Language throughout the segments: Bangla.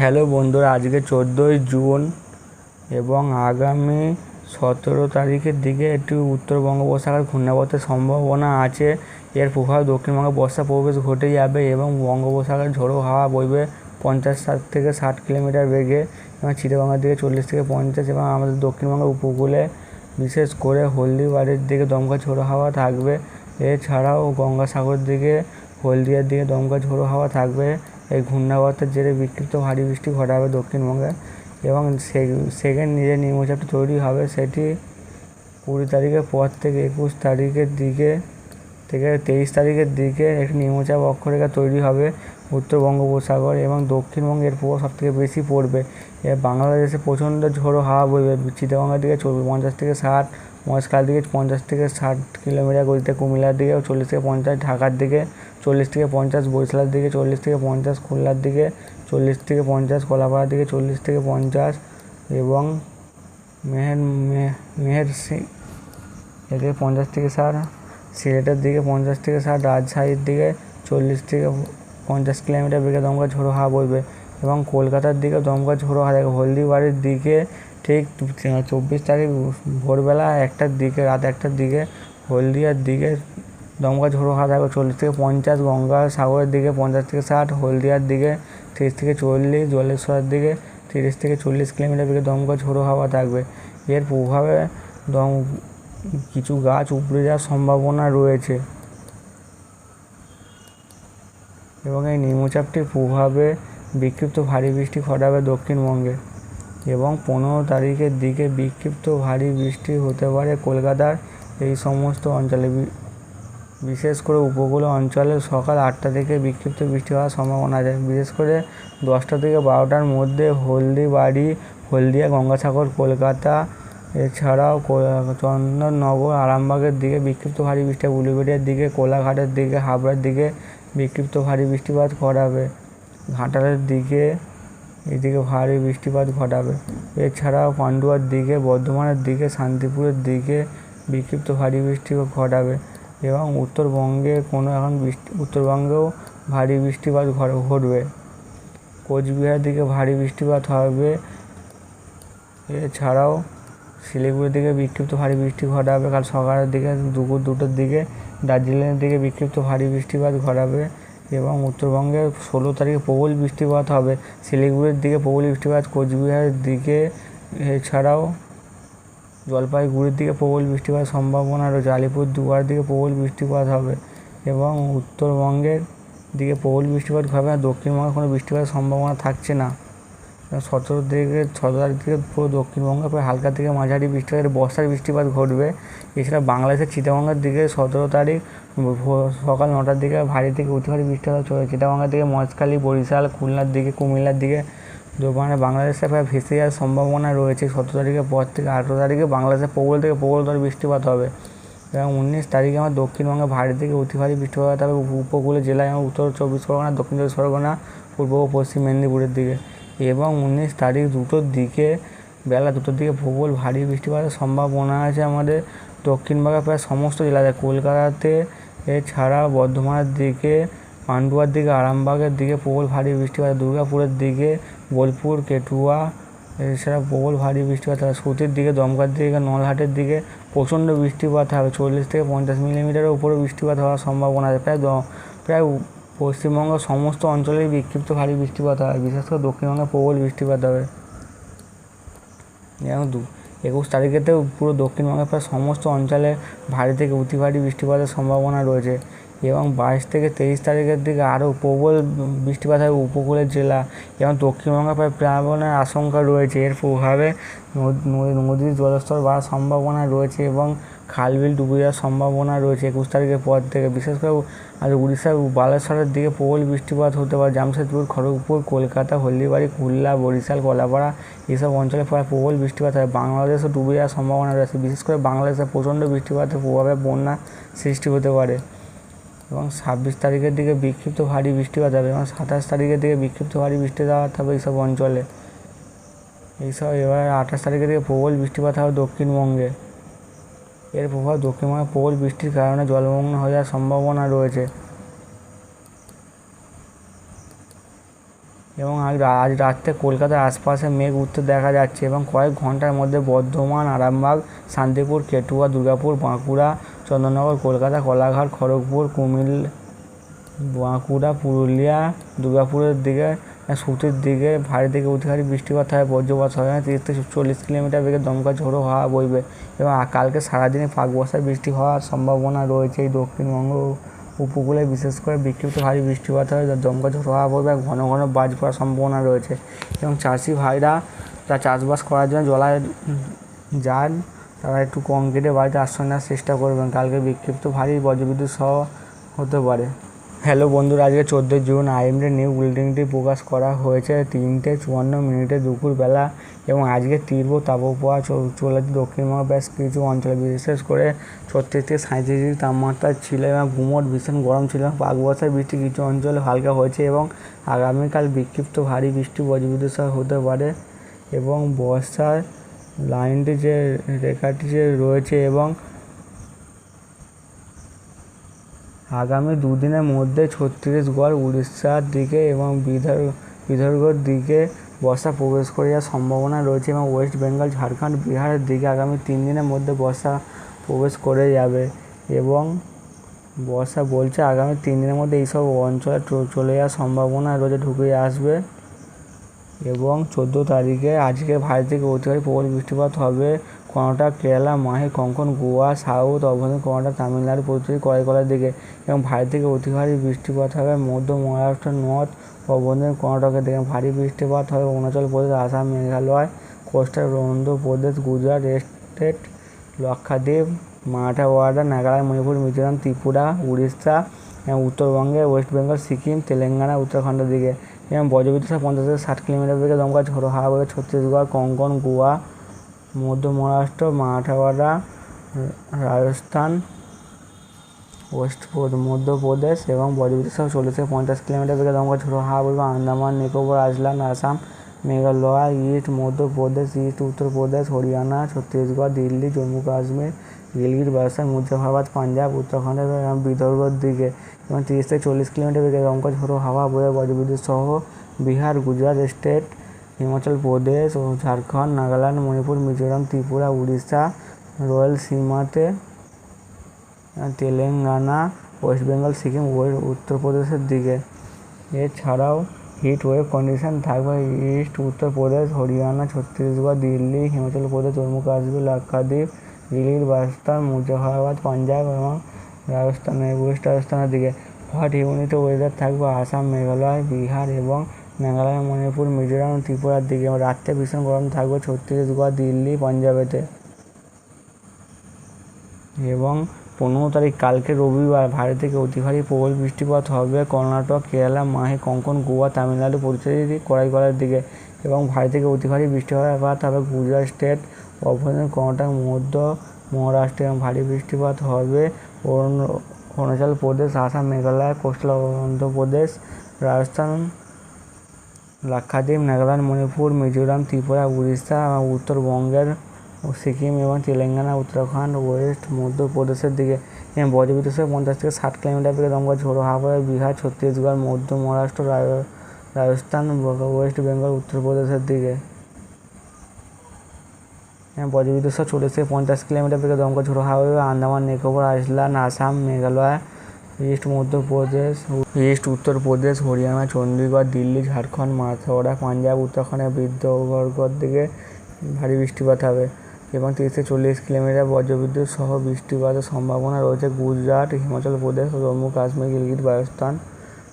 হ্যালো বন্ধুরা, আজকে চোদ্দোই জুন এবং আগামী সতেরো তারিখের দিকে একটি উত্তর বঙ্গোপসাগর ঘূর্ণাবর্তের সম্ভাবনা আছে। এর প্রভাব দক্ষিণবঙ্গে বর্ষা প্রবেশ ঘটে যাবে এবং বঙ্গোপসাগরে ঝোড়ো হাওয়া বইবে পঞ্চাশ ষাট থেকে ষাট কিলোমিটার বেগে এবং চিটাগঙ্গার দিকে চল্লিশ থেকে পঞ্চাশ এবং আমাদের দক্ষিণবঙ্গের উপকূলে বিশেষ করে হলদিবাড়ির দিকে দমকা ঝোড়ো হাওয়া থাকবে। এছাড়াও গঙ্গাসাগর দিকে হলদিয়ার দিকে দমকা ঝোড়ো হাওয়া থাকবে। এই ঘূর্ণাবর্তের জেরে বিক্ষিপ্ত ভারী বৃষ্টি ঘটাবে দক্ষিণবঙ্গে এবং সেকেন্ড যে নিম্নচাপটি তৈরি হবে সেটি কুড়ি তারিখের পর থেকে একুশ তারিখের দিকে থেকে তেইশ তারিখের দিকে একটি নিম্নচাপ অক্ষরেখা তৈরি হবে উত্তর বঙ্গোপসাগর এবং দক্ষিণবঙ্গের প্রভাব সবথেকে বেশি পড়বে। বাংলাদেশে প্রচণ্ড ঝোড়ো হাওয়া বইবে। চিটাগঙ্গার দিকে চলবে পঞ্চাশ থেকে ষাট মহেশখাল দিকে পঞ্চাশ থেকে ষাট কিলোমিটার গতিতে, কুমিল্লার দিকে চল্লিশ থেকে পঞ্চাশ, ঢাকার দিকে চল্লিশ থেকে পঞ্চাশ বরিশালের দিকে, চল্লিশ থেকে পঞ্চাশ খুলনার দিকে, চল্লিশ থেকে পঞ্চাশ কলাপাড়ার দিকে, চল্লিশ থেকে পঞ্চাশ এবং মেহের মেহের সিং এদিকে পঞ্চাশ থেকে ষাট, সিলেটের দিকে পঞ্চাশ থেকে ষাট, রাজশাহীর দিকে চল্লিশ থেকে পঞ্চাশ কিলোমিটার বেগে দমকা ঝোড়ো হাওয়া বইবে এবং কলকাতার দিকে দমকা ঝোড়ো হাওয়া থাকবে হলদিবাড়ির দিকে ঠিক চব্বিশ তারিখ ভোরবেলা একটার দিকে, রাত একটার দিকে হলদিয়ার দিকে দমকা ঝোড়ো হাওয়া থাকবে চল্লিশ থেকে পঞ্চাশ, গঙ্গা সাগরের দিকে পঞ্চাশ থেকে ষাট, হলদিয়ার দিকে তিরিশ থেকে চল্লিশ, জলেশ্বরের দিকে তিরিশ থেকে চল্লিশ কিলোমিটার বেগে দমকা ঝোড়ো হাওয়া থাকবে। এর প্রভাবে দম, কিছু গাছ উপড়ে যাওয়ার সম্ভাবনা রয়েছে। এবং এই নিম্নচাপটির প্রভাবে বিক্ষিপ্ত ভারী বৃষ্টি ঘটাবে দক্ষিণবঙ্গে। এবং পনেরো তারিখের দিকে বিক্ষিপ্ত ভারী বৃষ্টি হতে পারে কলকাতার এই সমস্ত অঞ্চলে। বিশেষ করে উপকূল অঞ্চলে সকাল আটটা থেকে বিক্ষিপ্ত বৃষ্টি হওয়ার সম্ভাবনা আছে। বিশেষ করে দশটা থেকে বারোটার মধ্যে হলদিবাড়ি, হলদিয়া, গঙ্গাসাগর, কলকাতা, এছাড়াও চন্দননগর, আরামবাগের দিকে বিক্ষিপ্ত ভারী বৃষ্টি, উলুবেড়িয়ার দিকে, কোলাঘাটের দিকে, হাবড়ার দিকে বিক্ষিপ্ত ভারী বৃষ্টিপাত ঘটাবে। ঘাটালের দিকে এদিকে ভারী বৃষ্টিপাত ঘটাবে। এছাড়াও পান্ডুয়ার দিকে, বর্ধমানের দিকে, শান্তিপুরের দিকে বিক্ষিপ্ত ভারী বৃষ্টি ঘটাবে। এবং উত্তরবঙ্গে কোনো এখন বৃষ্টি, উত্তরবঙ্গেও ভারী বৃষ্টিপাত ঘটবে। কোচবিহার দিকে ভারী বৃষ্টিপাত হবে। এছাড়াও শিলিগুড়ির দিকে বিক্ষিপ্ত ভারী বৃষ্টি ঘটাবে। কাল সকালের দিকে দুপুর দুটোর দিকে দার্জিলিংয়ের দিকে বিক্ষিপ্ত ভারী বৃষ্টিপাত ঘটাবে এবং উত্তরবঙ্গে ষোলো তারিখে প্রবল বৃষ্টিপাত হবে। শিলিগুড়ির দিকে প্রবল বৃষ্টিপাত, কোচবিহারের দিকে। এছাড়াও জলপাইগুড়ির দিকে প্রবল বৃষ্টিপাত সম্ভাবনা রয়েছে। আলিপুর দুয়ার দিকে প্রবল বৃষ্টিপাত হবে এবং উত্তরবঙ্গের দিকে প্রবল বৃষ্টিপাত হবে। না দক্ষিণবঙ্গে কোনো বৃষ্টিপাতের সম্ভাবনা থাকছে না। সতেরো থেকে সতেরো তারিখ থেকে পুরো দক্ষিণবঙ্গে প্রায় হালকা থেকে মাঝারি বৃষ্টিপাত, বর্ষার বৃষ্টিপাত ঘটবে। এছাড়া বাংলাদেশের চিটাগঙ্গার দিকে সতেরো তারিখ সকাল নটার দিকে ভারী থেকে অতি ভারী বৃষ্টিপাত চলে চিটাগঙ্গার দিকে মহেশখালী, বরিশাল, খুলনার দিকে, কুমিল্লার দিকে মানে বাংলাদেশে প্রায় ভেসে যাওয়ার সম্ভাবনা রয়েছে। সতেরো তারিখের পর থেকে আঠেরো তারিখে বাংলাদেশে প্রবল থেকে প্রবলতর বৃষ্টিপাত হবে এবং উনিশ তারিখে আমার দক্ষিণবঙ্গে ভারী থেকে অতি ভারী বৃষ্টিপাত হবে উপকূলীয় জেলায় আমার উত্তর চব্বিশ পরগনা, দক্ষিণ চব্বিশ পরগনা, পূর্ব ও পশ্চিম মেদিনীপুরের দিকে এবং উনিশ তারিখ দুটোর দিকে বেলা দুটোর দিকে প্রবল ভারী বৃষ্টিপাতের সম্ভাবনা আছে আমাদের দক্ষিণবঙ্গের প্রায় সমস্ত জেলাতে। কলকাতাতে এছাড়া বর্ধমানের দিকে পান্ডুয়ার দিকে, আরামবাগের দিকে, প্রবল ভারী বৃষ্টিপাত দুর্গাপুরের দিকে, বোলপুর, কেটুয়া এছাড়া প্রবল ভারী বৃষ্টিপাত হবে সুতির দিকে, দমকার দিকে, নলহাটের দিকে প্রচণ্ড বৃষ্টিপাত হবে। চল্লিশ থেকে পঞ্চাশ মিলিমিটারের উপরে বৃষ্টিপাত হওয়ার সম্ভাবনা আছে। প্রায় প্রায় পশ্চিমবঙ্গ সমস্ত অঞ্চলেই বিক্ষিপ্ত ভারী বৃষ্টিপাত হয় বিশেষ করে দক্ষিণবঙ্গে প্রবল বৃষ্টিপাত হবে। এবং দু, একুশ তারিখেতেও পুরো দক্ষিণবঙ্গের প্রায় সমস্ত অঞ্চলে ভারী থেকে অতি ভারী বৃষ্টিপাতের সম্ভাবনা রয়েছে। এবং বাইশ থেকে তেইশ তারিখের দিকে আরও প্রবল বৃষ্টিপাত হবে উপকূলের জেলা এবং দক্ষিণবঙ্গে প্রায় প্লাবনের আশঙ্কা রয়েছে। এর প্রভাবে নদীর জলস্তর বাড়ার সম্ভাবনা রয়েছে এবং খাল বিল ডুবে যাওয়ার সম্ভাবনা রয়েছে। একুশ তারিখের পর থেকে বিশেষ করে আর উড়িষ্যার বালেশ্বরের দিকে প্রবল বৃষ্টিপাত হতে পারে। জামশেদপুর, খড়গপুর, কলকাতা, হলদিবাড়ি, খুলনা, বরিশাল, কলাপাড়া এইসব অঞ্চলে প্রায় প্রবল বৃষ্টিপাত হয়। বাংলাদেশও ডুবে যাওয়ার সম্ভাবনা রয়েছে। বিশেষ করে বাংলাদেশে প্রচণ্ড বৃষ্টিপাতের প্রভাবে বন্যা সৃষ্টি হতে পারে। এবং ছাব্বিশ তারিখের দিকে বিক্ষিপ্ত ভারী বৃষ্টিপাত হবে এবং সাতাশ তারিখের দিকে বিক্ষিপ্ত ভারী বৃষ্টিপাত হবে এইসব অঞ্চলে। এইসব এবার আঠাশ তারিখের দিকে প্রবল বৃষ্টিপাত হবে দক্ষিণবঙ্গে। এর প্রভাব দক্ষিণবঙ্গে প্রবল বৃষ্টির কারণে জলমগ্ন হয়ে যাওয়ার সম্ভাবনা রয়েছে। এবং আজ রাত্রে কলকাতার আশপাশে মেঘ উঠতে দেখা যাচ্ছে এবং কয়েক ঘণ্টার মধ্যে বর্ধমান, আরামবাগ, শান্তিপুর, কেটুয়া, দুর্গাপুর, বাঁকুড়া চন্দননগর, কলকাতা, কোলাঘাট, খড়গপুর, কুমিল, বাঁকুড়া, পুরুলিয়া, দুর্গাপুরের দিকে সুতির দিকে, ভারী থেকে অধিকারী বৃষ্টিপাত হয়, বজ্রপাত হয় তিরিশ থেকে চল্লিশ কিলোমিটার বেগে দমকা ঝোড়ো হাওয়া বইবে এবং কালকে সারাদিনে পাক বর্ষার বৃষ্টি হওয়ার সম্ভাবনা রয়েছে। এই দক্ষিণবঙ্গ উপকূলে বিশেষ করে বিক্ষিপ্ত ভারী বৃষ্টিপাত হয় দমকা ঝোড়ো হাওয়া বইবে ঘন ঘন বাজ পড়ার সম্ভাবনা রয়েছে। এবং চাষি ভাইরা তা চাষবাস করার জন্য জলায় যান। তারা একটু কংক্রিটে বাড়িতে আশ্রয় নেওয়ার চেষ্টা করবেন। কালকে বিক্ষিপ্ত ভারী বজ্রবিদ্যুৎ সহ হতে পারে। হ্যালো বন্ধুরা, আজকে চোদ্দোই জুন। আইএমডি নিউ বুলেটিনটি প্রকাশ করা হয়েছে তিনটে চুয়ান্ন মিনিটে দুপুরবেলা এবং আজকে তীব্র তাপপ্রবাহ চলেছে দক্ষিণবঙ্গের বেশ কিছু অঞ্চলে। বিশেষ করে ছত্রিশ থেকে সাঁত্রিশ ডিগ্রি তাপমাত্রা ছিল এবং গুমট ভীষণ গরম ছিল। পাক বর্ষার বৃষ্টি কিছু অঞ্চলে হালকা হয়েছে এবং আগামীকাল বিক্ষিপ্ত ভারী বৃষ্টি, বজ্রবিদ্যুৎ সহ হতে পারে এবং বর্ষার লাইনটি যে, রেখাটি যে রয়েছে এবং আগামী দুদিনের মধ্যে ছত্তিশগড়, উড়িষ্যার দিকে এবং বিদর্ভ, বিদর্ভর দিকে বর্ষা প্রবেশ করে যাওয়ার সম্ভাবনা রয়েছে এবং ওয়েস্ট বেঙ্গল, ঝাড়খণ্ড, বিহারের দিকে আগামী তিন দিনের মধ্যে বর্ষা প্রবেশ করে যাবে এবং বর্ষা বলছে আগামী তিন দিনের মধ্যে এইসব অঞ্চলে চলে যাওয়ার সম্ভাবনা রয়েছে, ঢুকে আসবে। এবং চোদ্দ তারিখে আজকে ভারত থেকে অতিহারী প্রবল বৃষ্টিপাত হবে। কর্ণাটক, কেরালা, মাহে কঙ্কন, গোয়া, সাউথ অভ্যন্তরীণ কর্ণাটক, তামিলনাড়ু প্রতিটি করাইকলার দিকে এবং ভারত থেকে অতিহারী বৃষ্টিপাত হবে। মধ্য মহারাষ্ট্র, নর্থ অভ্যন্তরীণ কর্ণাটকের দিকে ভারী বৃষ্টিপাত হবে। অরুণাচল প্রদেশ, আসাম, মেঘালয়, কোস্টাল অন্ধ্রপ্রদেশ গুজরাট, স্টেট, লক্ষাদ্বীপ মারাঠাওয়াড়া নাগাল্যান্ড, মণিপুর, মিজোরাম, ত্রিপুরা, উড়িষ্যা এবং উত্তরবঙ্গে ওয়েস্ট বেঙ্গল, সিকিম, তেলেঙ্গানা, উত্তরাখণ্ডের দিকে। এবং বজ্রবিদ্যুৎ পঞ্চাশ থেকে ষাট কিলোমিটার বেগে দমকা ঝোড়ো হাওয়া ছত্তিশগড়, কঙ্কন, গোয়া, মধ্য মহারাষ্ট্র, মারাঠাওয়াড়া, রাজস্থান, ওয়েস্ট প্রদ- মধ্যপ্রদেশ এবং বজ্রবিদ্যুৎ সহ চল্লিশ থেকে পঞ্চাশ কিলোমিটার বেগে দমকা ঝোড়ো হাওয়া বইবে Andaman, Nicobar island Assam, Meghalaya, east, Madhya Pradesh, east, Uttar Pradesh, Haryana, Chhattisgarh, Delhi, Jammu Kashmir, Gilgit Baltistan Murshidabad, Punjab, Uttarakhand এবং বিদর্ভের দিকে। এবং তিরিশ থেকে চল্লিশ কিলোমিটার বেগে দমকা ঝোড়ো হাওয়া, বয়ে বজ্রবিদ্যুৎ সহ বিহার, গুজরাট স্টেট, হিমাচল প্রদেশ ও ঝাড়খণ্ড, নাগাল্যান্ড, মণিপুর, মিজোরাম, ত্রিপুরা, উড়িষ্যা, রয়্যাল সীমাতে তেলেঙ্গানা, ওয়েস্ট বেঙ্গল, সিকিম উত্তরপ্রদেশের দিকে। এছাড়াও হিট ওয়েভ কন্ডিশন থাকবে ইস্ট, উত্তরপ্রদেশ, হরিয়ানা, ছত্তিশগড়, দিল্লি, হিমাচল প্রদেশ, জম্মু কাশ্মীর, লাক্ষাদ্বীপ, দিল্লির বাস্তান মুজাফরাবাদ পাঞ্জাব এবং রাজস্থানের ওয়েস্ট রাজস্থানের দিকে। হট ইউনিটে ওয়েদার থাকবে আসাম, মেঘালয়, বিহার এবং মেঘালয়, মণিপুর, মিজোরাম, ত্রিপুরার দিকে। এবং রাত্রে ভীষণ গরম থাকবে ছত্তিশগড়, দিল্লি, পাঞ্জাবেতে। এবং পনেরো তারিখ, কালকে রবিবার ভারী থেকে অতি ভারী প্রবল বৃষ্টিপাত হবে কর্ণাটক, কেরালা, মাহে, কঙ্কন, গোয়া, তামিলনাড়ু পরিচালিত করাইকলার দিকে। এবং ভারী থেকে অতি ভারী বৃষ্টিপাত হবে গুজরাট স্টেট অভ্যন্তরীণ কর্ণাটক, মধ্য মহারাষ্ট্রে। এবং ভারী বৃষ্টিপাত হবে অরুণাচল প্রদেশ, আসাম, মেঘালয় কোস্টাল অন্ধ্রপ্রদেশ রাজস্থান, লাক্ষাদ্বীপ, নাগাল্যান্ড, মণিপুর, মিজোরাম, ত্রিপুরা, উড়িষ্যা, উত্তরবঙ্গের সিকিম এবং তেলেঙ্গানা, উত্তরাখণ্ড, ওয়েস্ট, মধ্যপ্রদেশের দিকে। বজ্রবিদ্যুৎ পঞ্চাশ থেকে ষাট কিলোমিটার বেগে দমকা ঝোড়ো হাওয়া বিহার, ছত্তিশগড়, মধ্য মহারাষ্ট্র রাজ- রাজস্থান, ওয়েস্ট বেঙ্গল, উত্তরপ্রদেশের দিকে। বজ্রবিদ্যুৎ সহ চল্লিশ থেকে পঞ্চাশ কিলোমিটার বেগে দমকা ঝোড়ো হাওয়া বইবে Andaman, Nicobar, island, Assam, Meghalaya, east, Madhya Pradesh, east, Uttar Pradesh, Haryana Chandigarh Delhi, Jharkhand Marathwada Punjab উত্তরাখণ্ডের বৃদ্ধবর্গর দিকে ভারী বৃষ্টিপাত হবে এবং তিরিশ থেকে চল্লিশ কিলোমিটার বজ্রবিদ্যুৎ সহ বৃষ্টিপাতের সম্ভাবনা রয়েছে গুজরাট, হিমাচল প্রদেশ, জম্মু, কাশ্মীর গিলগিট রাজস্থান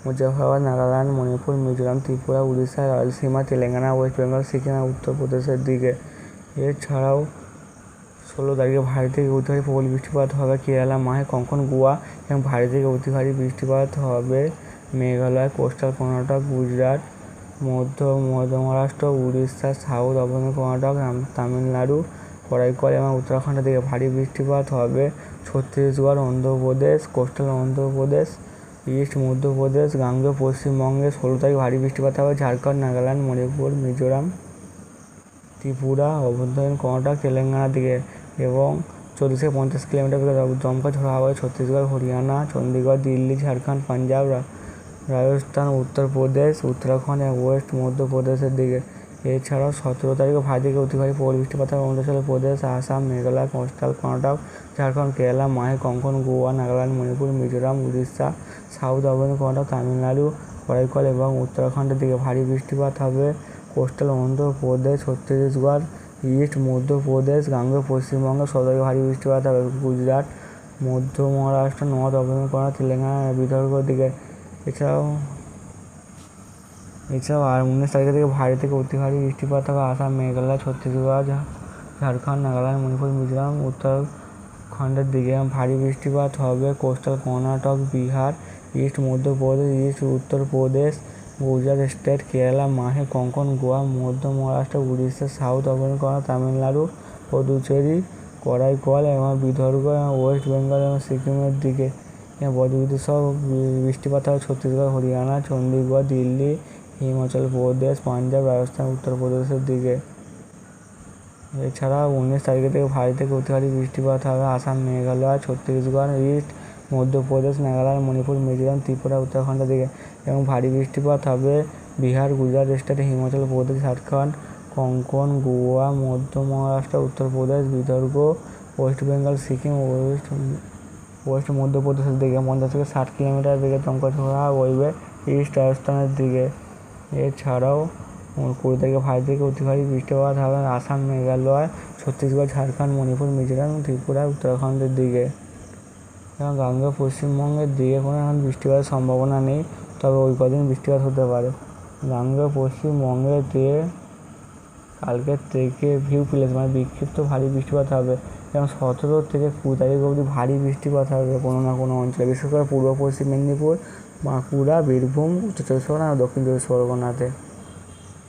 মুজাফরাবাদ নাগাল্যান্ড, মণিপুর, মিজোরাম, ত্রিপুরা, উড়িষ্যা রায়লসীমা তেলেঙ্গানা, ওয়েস্ট বেঙ্গল, সিকিম এবং উত্তরপ্রদেশের দিকে। এছাড়াও ষোলো তারিখে ভারী থেকে অতি ভারী প্রবল বৃষ্টিপাত হবে কেরালা, মাহে কঙ্কন, গোয়া এবং ভারী থেকে অতি ভারী বৃষ্টিপাত হবে মেঘালয়, কোস্টাল, কর্ণাটক, গুজরাট, মধ্য মধ্য মহারাষ্ট্র উড়িষ্যা, সাউথ অভ্যন্তরীণ কর্ণাটক তামিলনাড়ু, করাইকল এবং উত্তরাখণ্ডের দিকে ভারী বৃষ্টিপাত হবে ছত্তিশগড়, অন্ধ্রপ্রদেশ, কোস্টাল, অন্ধ্রপ্রদেশ, ইস্ট, মধ্যপ্রদেশ, গাঙ্গেয়, পশ্চিমবঙ্গে ষোলো তারিখ ভারী বৃষ্টিপাত হবে ঝাড়খণ্ড, নাগাল্যান্ড, মণিপুর, মিজোরাম। ত্রিপুরা, অভ্যন্তরীণ কর্ণাটক তেলেঙ্গানার দিকে এবং চল্লিশ থেকে পঞ্চাশ কিলোমিটার বেগে দমকা ঝোড়ো হাওয়া ছত্তিশগড়, হরিয়ানা চণ্ডীগড় দিল্লি, ঝাড়খণ্ড, পাঞ্জাব রাজস্থান, উত্তরপ্রদেশ, উত্তরাখণ্ড এবং ওয়েস্ট মধ্যপ্রদেশের দিকে। এছাড়াও সতেরো তারিখে ভারী থেকে প্রবল বৃষ্টিপাত অরুণাচল প্রদেশ, আসাম, মেঘালয়, কোস্টাল, কর্ণাটক, ঝাড়খণ্ড, কেরালা, মাহে, কঙ্কন, গোয়া, নাগাল্যান্ড, মণিপুর, মিজোরাম, উড়িষ্যা, সাউথ আফগান কর্ণাটক, তামিলনাড়ু, করাইকল এবং উত্তরাখণ্ডের দিকে ভারী বৃষ্টিপাত হবে। কোস্টাল, অন্ধ্রপ্রদেশ, ছত্তিশগড়, ইস্ট, মধ্যপ্রদেশ, গাঙ্গেয়, পশ্চিমবঙ্গ, সদরে ভারী বৃষ্টিপাত হবে গুজরাট, মধ্য মহারাষ্ট্র, নর্থ কর্ণাটক তেলেঙ্গানা বিদর্ভর দিকে। এছাড়াও এছাড়াও আর উনিশ তারিখের দিকে ভারী থেকে অতি ভারী বৃষ্টিপাত হবে আসাম, মেঘালয়, ছত্তিশগড়, ঝাড়খণ্ড, নাগাল্যান্ড, মণিপুর, মিজোরাম, উত্তরাখণ্ডের দিকে ভারী বৃষ্টিপাত হবে। Coastal, Karnataka, Bihar, east, Madhya Pradesh, east, Uttar Pradesh Gujarat state, Kerala, Mahe, Konkan, Goa, মধ্য মহারাষ্ট্র, উড়িষ্যা, সাউথ অভ্যন্তরীণ তামিলনাড়ু, পদুচেরি, করাইকল, এবং বিদর্ভ, এবং ওয়েস্ট বেঙ্গল, এবং সিকিমের দিকে। বজ্রবিদ্যুৎ সহ বৃষ্টিপাত হবে ছত্তিশগড়, হরিয়ানা চণ্ডীগড় দিল্লি, হিমাচল প্রদেশ, পাঞ্জাব, রাজস্থান, উত্তরপ্রদেশের দিকে। এছাড়া উনিশ তারিখে থেকে ভারী থেকে অতি ভারী বৃষ্টিপাত হবে। আসাম, মেঘালয়, ছত্তিশগড়, ইস্ট মধ্যপ্রদেশ, মেঘালয়, মণিপুর, মিজোরাম, ত্রিপুরা উত্তরাখণ্ডের দিকে এবং ভারী বৃষ্টিপাত হবে Bihar, Gujarat, state, Himachal Pradesh, Jharkhand, Konkan, Goa, Madhya Maharashtra, Uttar Pradesh, Vidarbha, West Bengal, Sikkim, west west মধ্যপ্রদেশের দিকে পঞ্চাশ থেকে ষাট কিলোমিটার দিকে দমকা বইবে ইস্ট রাজস্থানের দিকে। এছাড়াও কুড়ি তারিখে ভারী থেকে অতি ভারী বৃষ্টিপাত হবে আসাম, মেঘালয়, ছত্তিশগড়, ঝাড়খণ্ড, মণিপুর, মিজোরাম, ত্রিপুরা, উত্তরাখণ্ডের দিকে। এবং গাঙ্গেয় পশ্চিমবঙ্গের দিকে কোনো এখন বৃষ্টিপাতের সম্ভাবনা নেই, তবে ওই কদিন বৃষ্টিপাত হতে পারে। গাঙ্গেয় পশ্চিমবঙ্গের দিয়ে কালকের থেকে ভিউ প্লেস মানে বিক্ষিপ্ত ভারী বৃষ্টিপাত হবে। এবং সতেরো থেকে কুড়ি তারিখ অবধি ভারী বৃষ্টিপাত হবে কোনো না কোনো অঞ্চলে, বিশেষ করে পূর্ব পশ্চিম মেদিনীপুর, বাঁকুড়া, বীরভূম, উত্তর চব্বিশ পরগনা, দক্ষিণ চব্বিশ পরগনাতে।